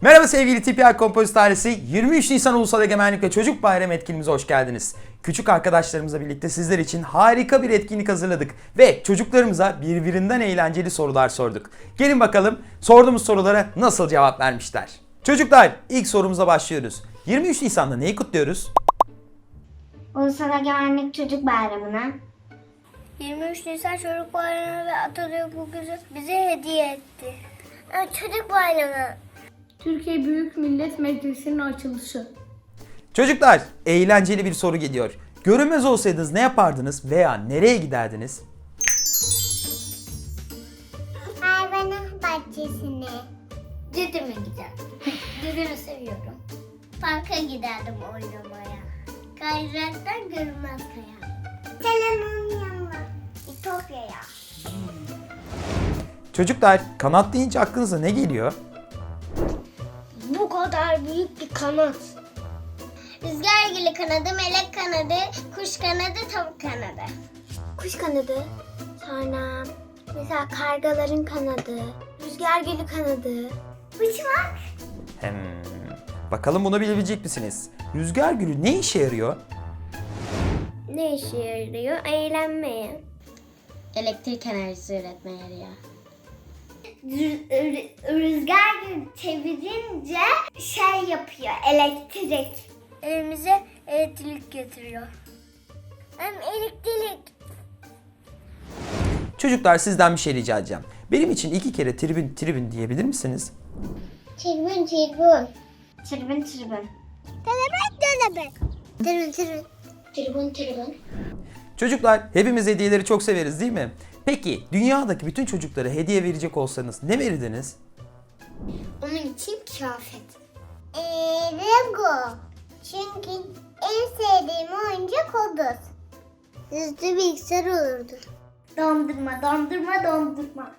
Merhaba sevgili TPR Kompozit ailesi. 23 Nisan Ulusal Egemenlik ve Çocuk Bayramı etkinliğimize hoş geldiniz. Küçük arkadaşlarımızla birlikte sizler için harika bir etkinlik hazırladık ve çocuklarımıza birbirinden eğlenceli sorular sorduk. Gelin bakalım sorduğumuz sorulara nasıl cevap vermişler. Çocuklar ilk sorumuza başlıyoruz. 23 Nisan'da neyi kutluyoruz? Ulusal Egemenlik Çocuk Bayramı'na 23 Nisan Çocuk Bayramı ve Atatürk bu bize hediye etti. Çocuk Bayramı. Türkiye Büyük Millet Meclisi'nin açılışı. Çocuklar eğlenceli bir soru geliyor. Görünmez olsaydınız ne yapardınız veya nereye giderdiniz? Hayvanat bahçesine Dedeme gider. Dedemi seviyorum. Parka giderdim oynamaya. Kaydıraktan görünmez kaya. Selena'nın yanına İtopya'ya. Çocuklar kanat deyince aklınıza ne geliyor? Kadar büyük bir kanat. Rüzgar gülü kanadı, melek kanadı, kuş kanadı, tavuk kanadı. Kuş kanadı Sonra mesela kargaların kanadı Rüzgar gülü kanadı Uçmak. Hem, bakalım bunu bilebilecek misiniz? Rüzgar gülü ne işe yarıyor? Ne işe yarıyor? Eğlenmeye. Elektrik enerjisi üretmeye yarıyor. Rüzgar gibi çevirince şey yapıyor, elektrik. Evimize elektrik getiriyor. Hem elektrik. Çocuklar sizden bir şey rica edeceğim. Benim için iki kere tribün tribün diyebilir misiniz? Tribün, tribün. Tribün tribün Kelebek, kelebek. Tribün, tribün. Tribün, tribün. Çocuklar hepimiz hediyeleri çok severiz değil mi? Peki dünyadaki bütün çocuklara hediye verecek olsanız ne verirdiniz? Onun için kıyafet. Eee Lego Çünkü en sevdiğim oyuncak odur Hızlı bilgisayar olurdu. Dondurma, dondurma, dondurma.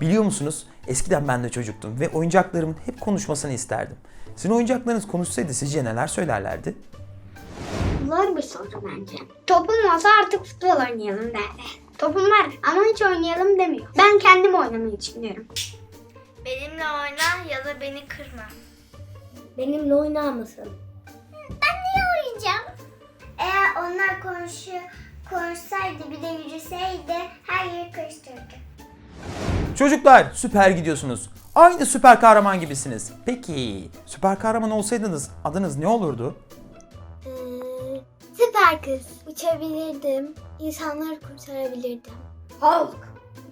Biliyor musunuz? Eskiden ben de çocuktum ve oyuncaklarımın hep konuşmasını isterdim. Sizin oyuncaklarınız konuşsaydı sizce neler söylerlerdi? Zor bir soru bence Topum olsa artık futbol oynayalım derdi Topum var ama hiç oynayalım demiyor Ben kendim oynamayı düşünüyorum Benimle oyna ya da beni kırma. Benimle oynar mısın? Ben niye oynayacağım? Eğer onlar konuşu, konuşsaydı bir de yürüseydi her yeri karıştırırdı. Çocuklar süper gidiyorsunuz. Aynı süper kahraman gibisiniz. Peki süper kahraman olsaydınız adınız ne olurdu? Ee, süper kız. Uçabilirdim. İnsanları kurtarabilirdim. Hulk.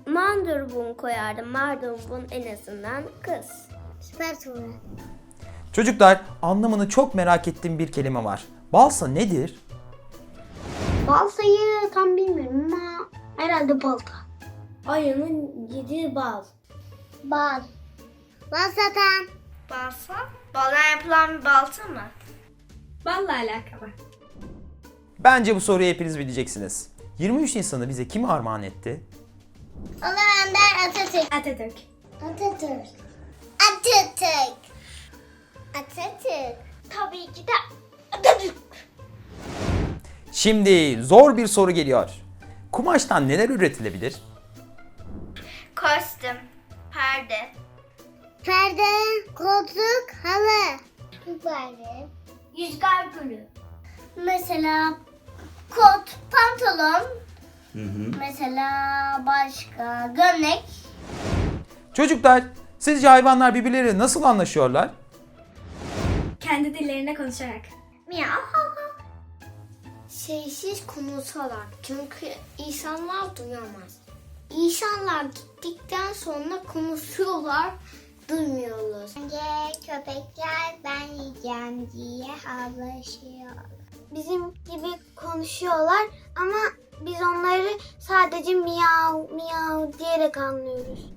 Mandurbun koyardım. Mandurbun en azından kız. Süper Tuğra. Çocuklar anlamını çok merak ettiğim bir kelime var. Balsa nedir? Balsayı tam bilmiyorum ama herhalde balta. Ayının yediği bal. Bal. Bal satan. Balsa? Baldan yapılan bir balta mı? Balla alakalı. Bence bu soruyu hepiniz bileceksiniz. 23 Nisan'ı bize kim armağan etti? Ulu Önder Atatürk. Atatürk. Atatürk. Atatürk. Atatürk. Tabii ki de Atatürk. Şimdi zor bir soru geliyor. Kumaştan neler üretilebilir? Kostüm. Perde. Perde, koltuk, halı. Perde. Yüzgar gülü. Mesela kot, pantolon. Mesela başka gömlek. Çocuklar sizce hayvanlar birbirleriyle nasıl anlaşıyorlar? Kendi dillerine konuşarak. Miyav. Sessiz konuşarak çünkü insanlar duyamaz. İnsanlar gittikten sonra konuşuyorlar, duymuyoruz. Bence köpekler ben yiyeceğim diye havlaşıyor. Bizim gibi konuşuyorlar ama biz onları sadece miyav miyav diyerek anlıyoruz.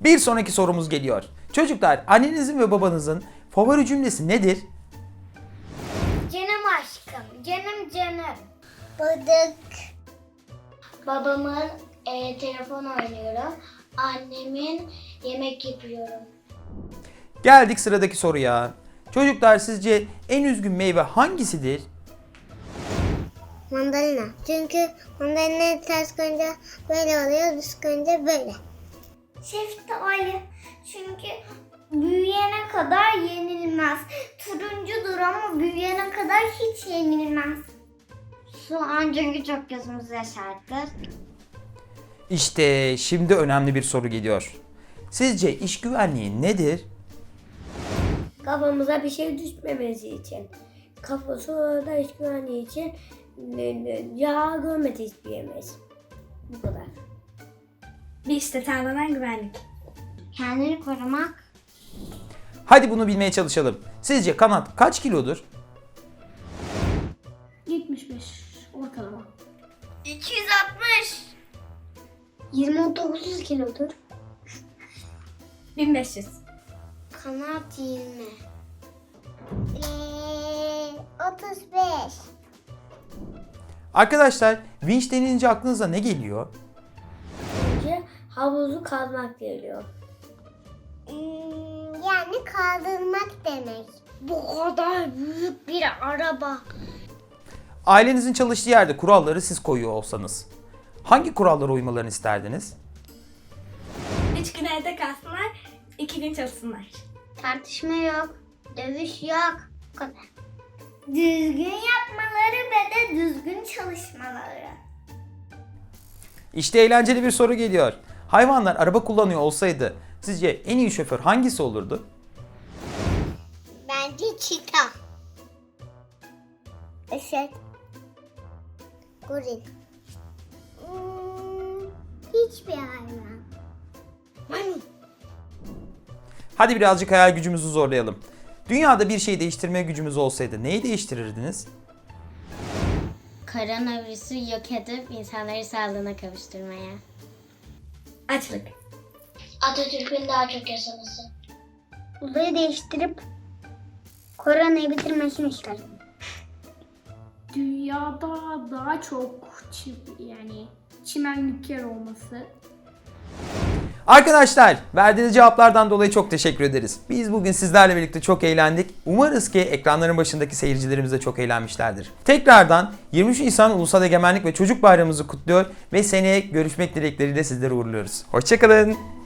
Bir sonraki sorumuz geliyor. Çocuklar annenizin ve babanızın favori cümlesi nedir? Canım aşkım, canım canım. Bıdık. Babamın e, telefon oynuyorum. Annemin yemek yapıyorum. Geldik sıradaki soruya. Çocuklar sizce en üzgün meyve hangisidir? Mandalina. Çünkü mandalina ters koyunca böyle oluyor, düz koyunca böyle. Şeftali. Çünkü büyüyene kadar yenilmez. Turuncudur ama büyüyene kadar hiç yenilmez. Soğan çünkü çok gözümüzü yaşartır. İşte şimdi önemli bir soru geliyor. Sizce iş güvenliği nedir? Kafamıza bir şey düşmemesi için. Kafası orada iş güvenliği için yağ görmedi hiçbir yemeyiz. Bu kadar. Bir işte sağlanan güvenlik. Kendini korumak. Hadi bunu bilmeye çalışalım. Sizce kanat kaç kilodur? 75 ortalama. 260. 29 kilodur. 1500. Kanat 20. Ee, 35. Arkadaşlar vinç denilince aklınıza ne geliyor? Önce havuzu kazmak geliyor. Hmm, yani kaldırmak demek. Bu kadar büyük bir araba. Ailenizin çalıştığı yerde kuralları siz koyuyor olsanız hangi kurallara uymalarını isterdiniz? 3 gün evde kalsınlar, 2 gün çalışsınlar. Tartışma yok. Dövüş yok. Bu kadar. Düzgün yapmaları ve de düzgün çalışmaları. İşte eğlenceli bir soru geliyor. Hayvanlar araba kullanıyor olsaydı sizce en iyi şoför hangisi olurdu? Bence çita. Eşek. Goril. Hmm, hiçbir hayvan. Hadi birazcık hayal gücümüzü zorlayalım. Dünyada bir şey değiştirme gücümüz olsaydı neyi değiştirirdiniz? Koronavirüsü yok edip insanları sağlığına kavuşturmaya. Açlık. Atatürk'ün daha çok yaşaması. Uzayı değiştirip koronayı bitirmesini isterim. Dünyada daha çok çim, yani çimenlikler olması. Arkadaşlar verdiğiniz cevaplardan dolayı çok teşekkür ederiz. Biz bugün sizlerle birlikte çok eğlendik. Umarız ki ekranların başındaki seyircilerimiz de çok eğlenmişlerdir. Tekrardan 23 Nisan Ulusal Egemenlik ve Çocuk Bayramımızı kutluyor ve seneye görüşmek dilekleriyle sizleri uğurluyoruz. Hoşçakalın.